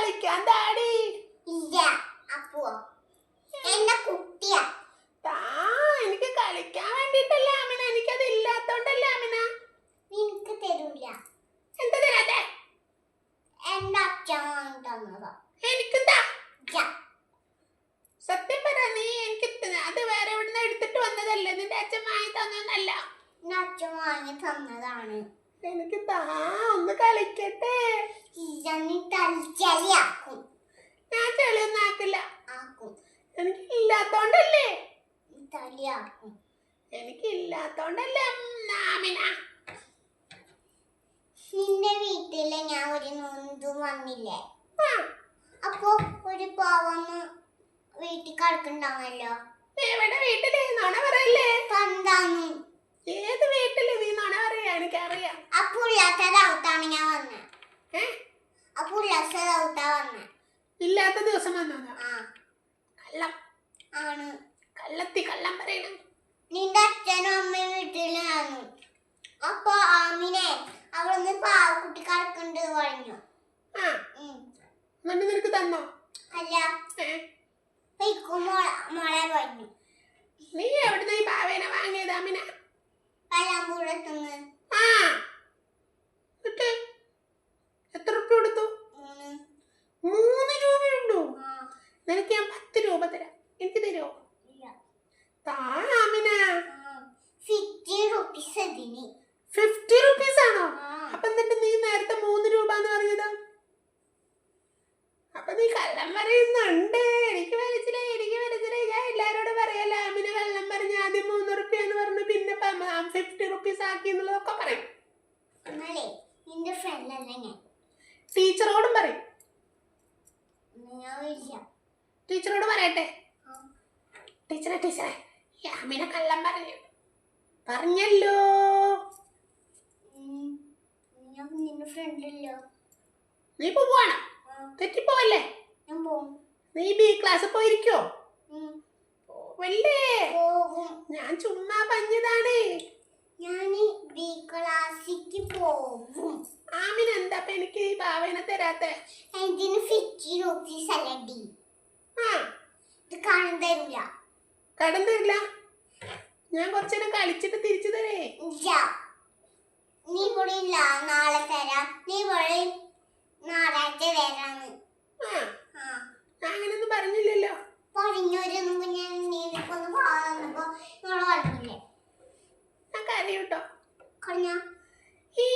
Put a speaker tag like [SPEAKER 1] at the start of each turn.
[SPEAKER 1] കളിക്കാൻ താടി
[SPEAKER 2] ഇല്ല അപ്പോ. എന്നെ കുട്ടിയാ.
[SPEAKER 1] താ എനിക്ക് കളിക്കാൻ വേണ്ടിട്ടല്ല അമിന എനിക്കത് ഇല്ലാത്തോണ്ടല്ല അമിന
[SPEAKER 2] നിനക്ക് തരൂല.
[SPEAKER 1] എന്താ തരാതെ
[SPEAKER 2] എന്റെ അച്ഛൻ വാങ്ങി തന്നതാ
[SPEAKER 1] എനിക്കെന്താ
[SPEAKER 2] ഇല്ല.
[SPEAKER 1] സത്യം പറ നീ എനിക്ക് ത- അത് വേറെ എവിടുന്ന് എടുത്തിട്ട് വന്നതല്ലേ? നിന്റെ അച്ഛൻ വാങ്ങി
[SPEAKER 2] തന്നതല്ല അച്ഛൻ വാങ്ങി തന്നതാണ്.
[SPEAKER 1] എനിക്ക് താ ഒന്ന് കളിക്കട്ടെ. ഞാൻ ചെളിയൊന്നും ആക്കില്ല.
[SPEAKER 2] ആക്കും.
[SPEAKER 1] എനിക്ക് ഇല്ലാത്തോണ്ടല്ലേ എനിക്ക് ഇല്ലാത്തോണ്ടല്ലേ
[SPEAKER 2] നിന്റെ വീട്ടിൽ ഞാൻ ഒരു നൊന്തും വന്നില്ലേ? അപ്പോ ഒരു പാവന്ന് വീട്ടിൽ കിടക്കണ്ടാവല്ലോ
[SPEAKER 1] എവിടെ വീട്ടിൽ നുണ പറയല്ലേ?
[SPEAKER 2] പന്താന്നു
[SPEAKER 1] ഏത് വീട്ടിൽ നീ നുണ പറയാ എനിക്കറിയാം
[SPEAKER 2] ഉല്ലാസതൗത്താണ് ഞാൻ വന്നത് അപ്പൊ ഉല്ലാസതൗത്താ വന്നത്
[SPEAKER 1] ഇല്ലാത്ത ദിവസം വന്നതാ?
[SPEAKER 2] ആ.
[SPEAKER 1] കള്ളം.
[SPEAKER 2] ആണ്.
[SPEAKER 1] കള്ളത്തി കള്ളം പറയണം.
[SPEAKER 2] നിന്റെ അച്ഛനും അമ്മയും വീട്ടിലാണ്. അപ്പൊ ആമിനെ അവളൊന്ന് പാവക്കുട്ടി കിടക്കണ്ട് പറഞ്ഞു.
[SPEAKER 1] ആ. എന്നിട്ട് നിനക്ക് തന്നോ?
[SPEAKER 2] അല്ല.
[SPEAKER 1] ഏ?
[SPEAKER 2] ഇക്കും മോളെ പറഞ്ഞു.
[SPEAKER 1] നീ എവിടുന്ന് ഈ പാവേനെ വാങ്ങിയത് അമിന
[SPEAKER 2] പല്ലാമ്പൂടത്തുനിന്ന്
[SPEAKER 1] ആ എന്നിട്ട് എത്ര റുപ്യ കൊടുത്തു
[SPEAKER 2] മൂന്ന്
[SPEAKER 1] മൂന്ന് രൂപയുള്ളൂ
[SPEAKER 2] ആ
[SPEAKER 1] നിനക്ക് ഞാൻ പത്ത് രൂപ തരാം. എനിക്ക് തരുമോ
[SPEAKER 2] ഇല്ല.
[SPEAKER 1] താ അമിന
[SPEAKER 2] ഫിഫ്റ്റി റുപ്പീസ്
[SPEAKER 1] ആണോ? അപ്പൊ എന്നിട്ട് നീ നേരത്തെ മൂന്ന് രൂപ എന്ന് പറഞ്ഞത്? അപ്പൊ നീ കള്ളം പറയുന്നുണ്ട്. എനിക്ക് മനസ്സിലായി എനിക്ക് മനസ്സിലായി. ഞാൻ എല്ലാരോടും പറയല ആമിന കള്ളം പറഞ്ഞ ആദ്യം മൂന്ന് റുപ്യ എന്ന് പറഞ്ഞു പിന്നെ ഫിഫ്റ്റി റുപ്പീസ് ആക്കി എന്നുള്ളതൊക്കെ പറയും. ടീച്ചറോടും പറയും
[SPEAKER 2] ഞാൻ ഇല്ല
[SPEAKER 1] ടീച്ചറോട് പറയട്ടെ. ടീച്ചറെ ടീച്ചറെ ഈ അമിന കള്ളം പറഞ്ഞു പറഞ്ഞല്ലോ. നീ പോവാണോ? തെറ്റിപ്പോവല്ലേ? നീ ബി ക്ലാസ്സിൽ പോയിരിക്കോ?
[SPEAKER 2] വല്ലേ
[SPEAKER 1] പോവല്ലേ? ഞാൻ ചുമ്മാ പറഞ്ഞതാണ്.
[SPEAKER 2] ഞാൻ ബി ക്ലാസ്സിക്ക് പോകും.
[SPEAKER 1] ആമിന എന്താ എനിക്ക് ഈ ഭാവന തരാത്തെ?
[SPEAKER 2] ഇതിന് ഫിഫ്റ്റി റുപ്പീസ് അല്ലടി
[SPEAKER 1] കടം തരില്ല. ഞാൻ കുറച്ചേരം കളിച്ചിട്ട് തിരിച്ചു തരേ.
[SPEAKER 2] നീ നാളെ തരാം. നീ
[SPEAKER 1] ഞാൻ അങ്ങനെയൊന്നും പറഞ്ഞില്ലല്ലോ.
[SPEAKER 2] ഞാൻ നീക്കൊന്ന്
[SPEAKER 1] ഞാൻ കരയൂട്ടോ
[SPEAKER 2] കഴിഞ്ഞ
[SPEAKER 1] ഈ